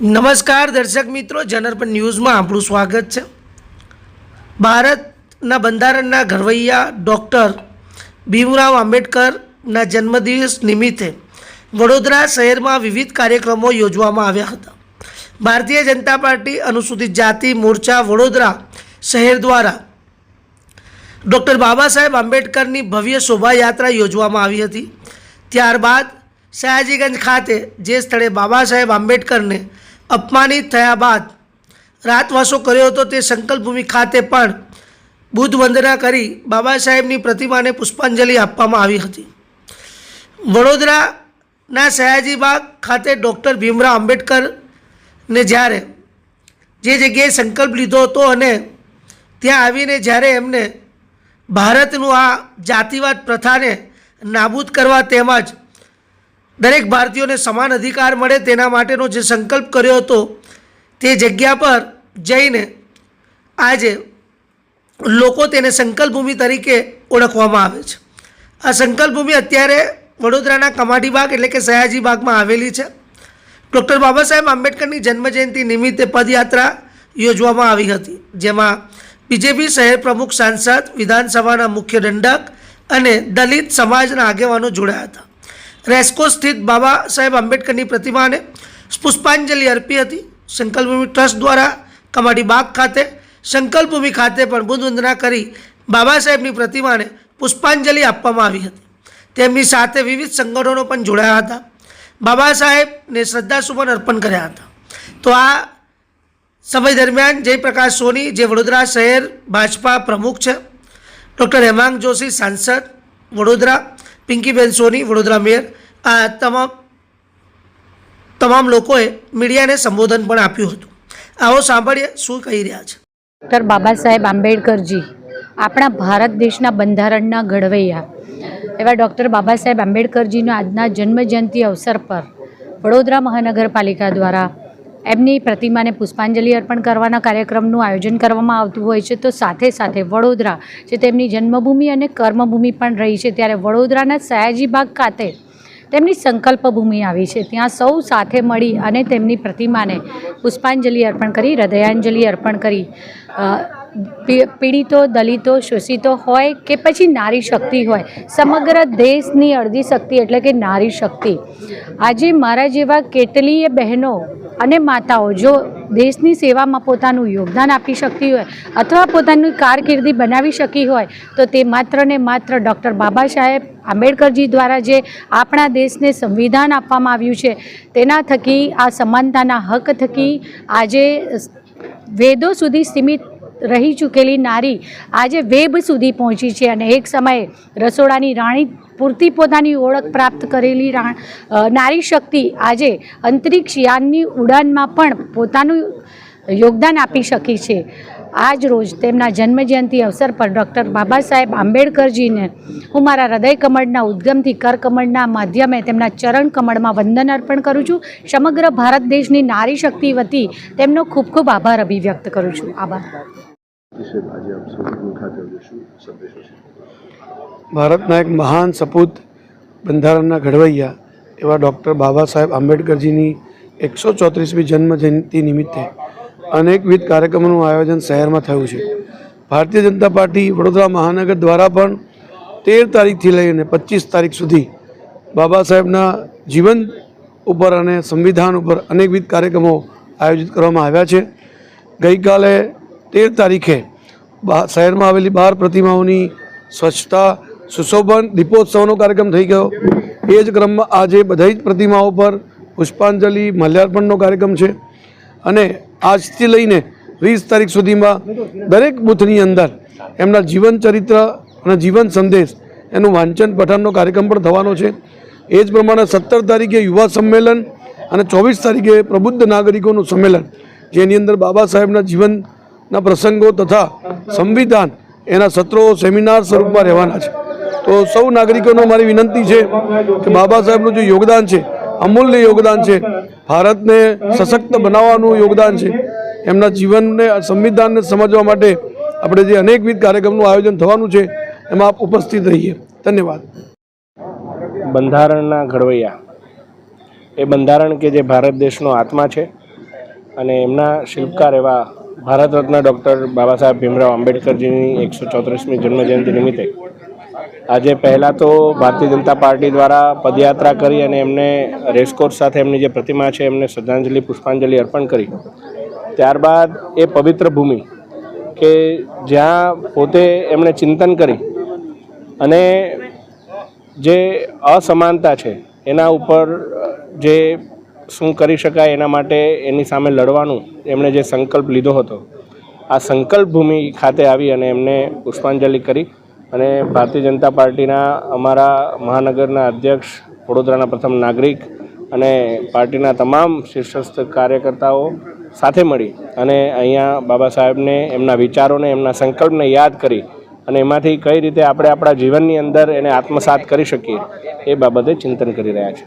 નમસ્કાર દર્શક મિત્રો જનરપન ન્યૂઝમાં આપણું સ્વાગત છે. ભારતના બંધારણના ઘરવૈયા ડૉક્ટર ભીમરાવ આંબેડકરના જન્મદિવસ નિમિત્તે વડોદરા શહેરમાં વિવિધ કાર્યક્રમો યોજવામાં આવ્યા હતા. ભારતીય જનતા પાર્ટી અનુસૂચિત જાતિ મોરચા વડોદરા શહેર દ્વારા ડૉક્ટર બાબા સાહેબ આંબેડકરની ભવ્ય શોભાયાત્રા યોજવામાં આવી હતી. ત્યારબાદ સયાજીગંજ ખાતે જે સ્થળે બાબા સાહેબ આંબેડકરને અપમાનિત થયા બાદ રાતવાસો કર્યો હતો તે સંકલ્પભૂમિ ખાતે પણ બુદ્ધ વંદના કરી બાબા સાહેબની પ્રતિમાને પુષ્પાંજલિ આપવામાં આવી હતી. વડોદરાના સયાજીબાગ ખાતે ડૉક્ટર ભીમરાવ આંબેડકરને જ્યારે જે જગ્યાએ સંકલ્પ લીધો હતો અને ત્યાં આવીને જ્યારે એમને ભારતનું આ જાતિવાદ પ્રથાને નાબૂદ કરવા તેમજ દરેક ભારતીયોને સમાન અધિકાર મળે તેના માટેનો જે સંકલ્પ કર્યો હતો તે જગ્યા પર જઈને આજે લોકો તેને સંકલ્પ ભૂમિ તરીકે ઓળખવામાં આવે છે. આ સંકલ્પ ભૂમિ અત્યારે વડોદરાના કમાટી બાગ એટલે કે સયાજી બાગમાં આવેલી છે. ડૉક્ટર બાબા સાહેબ આંબેડકરની જન્મજયંતિ નિમિત્તે પદયાત્રા યોજવામાં આવી હતી, જેમાં બીજેપી શહેર પ્રમુખ સાંસદ, વિધાનસભાના મુખ્ય દંડક અને દલિત સમાજના આગેવાનો જોડાયા હતા. રેસ્કો સ્થિત બાબા સાહેબ આંબેડકરની પ્રતિમાને પુષ્પાંજલિ અર્પી હતી. સંકલ્પભૂમિ ટ્રસ્ટ દ્વારા કમાટી બાગ ખાતે, સંકલ્પભૂમિ ખાતે પણ બુદ્ધ વંદના કરી બાબા સાહેબની પ્રતિમાને પુષ્પાંજલિ આપવામાં આવી હતી. તેમની સાથે વિવિધ સંગઠનો પણ જોડાયા હતા. બાબા સાહેબને શ્રદ્ધાસુમન અર્પણ કર્યા હતા. તો આ સમય દરમિયાન જયપ્રકાશ સોની, જે વડોદરા શહેર ભાજપા પ્રમુખ છે, ડૉક્ટર હેમાંગ જોશી, સાંસદ વડોદરા પિંકીબેન સોની, વડોદરા મેયર. આ તમામ તમામ લોકોએ મીડિયાને સંબોધન પણ આપ્યું હતું. આવો સાંભળીએ શું કહી રહ્યા છે. ડૉક્ટર બાબા સાહેબ આંબેડકરજી, આપણા ભારત દેશના બંધારણના ઘડવૈયા. એવા ડૉક્ટર બાબા સાહેબ આંબેડકરજીનો આજના જન્મજયંતિ અવસર પર વડોદરા મહાનગરપાલિકા દ્વારા એમની પ્રતિમાને પુષ્પાંજલિ અર્પણ કરવાના કાર્યક્રમનું આયોજન કરવામાં આવતું હોય છે. તો સાથે સાથે વડોદરા, જે તેમની જન્મભૂમિ અને કર્મભૂમિ પણ રહી છે, ત્યારે વડોદરાના સયાજીબાગ ખાતે તેમની સંકલ્પ ભૂમિ આવી છે. ત્યાં સૌ સાથે મળી અને તેમની પ્રતિમાને પુષ્પાંજલિ અર્પણ કરી, હૃદયાંજલિ અર્પણ કરી પીડિતો, દલિતો, શોષિતો હોય કે પછી નારી શક્તિ હોય. સમગ્ર દેશની અડધી શક્તિ એટલે કે નારી શક્તિ. આજે મારા જેવા કેટલીય બહેનો અને માતાઓ જો દેશની સેવામાં પોતાનું યોગદાન આપી શકતી હોય અથવા પોતાની કારકિર્દી બનાવી શકી હોય, તો તે માત્ર ને માત્ર ડૉક્ટર બાબા સાહેબ આંબેડકરજી દ્વારા જે આપણા દેશને સંવિધાન આપવામાં આવ્યું છે, તેના થકી, આ સમાનતાના હક થકી આજે વેદો સુધી સીમિત રહી ચૂકેલી નારી આજે વેબ સુધી પહોંચી છે અને એક સમયે રસોડાની રાણી પૂરતી પોતાની ઓળખ પ્રાપ્ત કરેલી નારી શક્તિ આજે અંતરિક્ષ યાનની ઉડાનમાં પણ પોતાનું યોગદાન આપી શકી છે. આજ રોજ તેમના જન્મજયંતિ અવસર પર ડૉક્ટર બાબા સાહેબ આંબેડકરજીને હું મારા હૃદય કમળના ઉદ્ગમથી કર કમળના માધ્યમે તેમના ચરણ કમળમાં વંદન અર્પણ કરું છું. સમગ્ર ભારત દેશની નારી શક્તિ વતી તેમનો ખૂબ ખૂબ આભાર અભિવ્યક્ત કરું છું. આભાર. ભારતના એક મહાન સપૂત બંધારણના ઘડવૈયા એવા ડૉક્ટર બાબા સાહેબ આંબેડકરજીની એકસો ચોત્રીસમી જન્મ જયંતિ નિમિત્તે અનેકવિધ કાર્યક્રમોનું આયોજન શહેરમાં થયું છે. ભારતીય જનતા પાર્ટી વડોદરા મહાનગર દ્વારા પણ તેર તારીખથી લઈને પચીસ તારીખ સુધી બાબા સાહેબના જીવન ઉપર અને સંવિધાન ઉપર અનેકવિધ કાર્યક્રમો આયોજિત કરવામાં આવ્યા છે. ગઈકાલે તેર તારીખે શહેરમાં આવેલી બાર પ્રતિમાઓની સ્વચ્છતા સુશોભન દીપોત્સવનો કાર્યક્રમ થઈ ગયો. એ જ ક્રમમાં આજે બધી જ પ્રતિમાઓ પર પુષ્પાંજલિ, માલ્યાર્પણનો કાર્યક્રમ છે. અને આજથી લઈને વીસ તારીખ સુધીમાં દરેક બૂથની અંદર એમના જીવન ચરિત્ર અને જીવન સંદેશ એનું વાંચન પઠનનો કાર્યક્રમ પણ થવાનો છે. એ જ પ્રમાણે સત્તર તારીખે યુવા સંમેલન અને ચોવીસ તારીખે પ્રબુદ્ધ નાગરિકોનું સંમેલન, જેની અંદર બાબા સાહેબના જીવનના પ્રસંગો તથા સંવિધાન એના સત્રો, સેમિનાર સ્વરૂપમાં રહેવાના છે. તો સૌ નાગરિકોનો મારી વિનંતી છે કે બાબા સાહેબનું જે યોગદાન છે અમૂલ્ય યોગદાન છે. ભારતને સશક્ત બનાવવાનું યોગદાન છે. એમના જીવનને, સંવિધાનને સમજવા માટે આપણે જે અનેકવિધ કાર્યક્રમનું આયોજન થવાનું છે, એમાં આપ ઉપસ્થિત રહીએ. ધન્યવાદ. બંધારણના ઘડવૈયા. એ બંધારણ કે જે ભારત દેશનો આત્મા છે અને એમના શિલ્પકાર એવા ભારત ડૉક્ટર બાબા સાહેબ ભીમરાવ આંબેડકરજીની એકસો ચોત્રીસમી જન્મજયંતિ નિમિત્તે આજે પહેલાં તો ભારતીય જનતા પાર્ટી દ્વારા પદયાત્રા કરી અને એમને રેસકોર્સ સાથે એમની જે પ્રતિમા છે, એમને શ્રદ્ધાંજલિ, પુષ્પાંજલિ અર્પણ કરી. ત્યારબાદ એ પવિત્ર ભૂમિ કે જ્યાં પોતે એમણે ચિંતન કરી અને જે અસમાનતા છે, એના ઉપર જે શું કરી શકાય એના માટે એની સામે લડવાનું એમણે જે સંકલ્પ લીધો હતો, આ સંકલ્પ ભૂમિ ખાતે આવી અને એમને પુષ્પાંજલિ કરી. અને ભારતીય જનતા પાર્ટીના અમારા મહાનગરના અધ્યક્ષ, વડોદરાના પ્રથમ નાગરિક અને પાર્ટીના તમામ શીર્ષસ્થ કાર્યકર્તાઓ સાથે મળી અને અહીંયા બાબા સાહેબને, એમના વિચારોને, એમના સંકલ્પને યાદ કરી અને એમાંથી કઈ રીતે આપણે આપણા જીવનની અંદર એને આત્મસાત કરી શકીએ એ બાબતે ચિંતન કરી રહ્યા છે.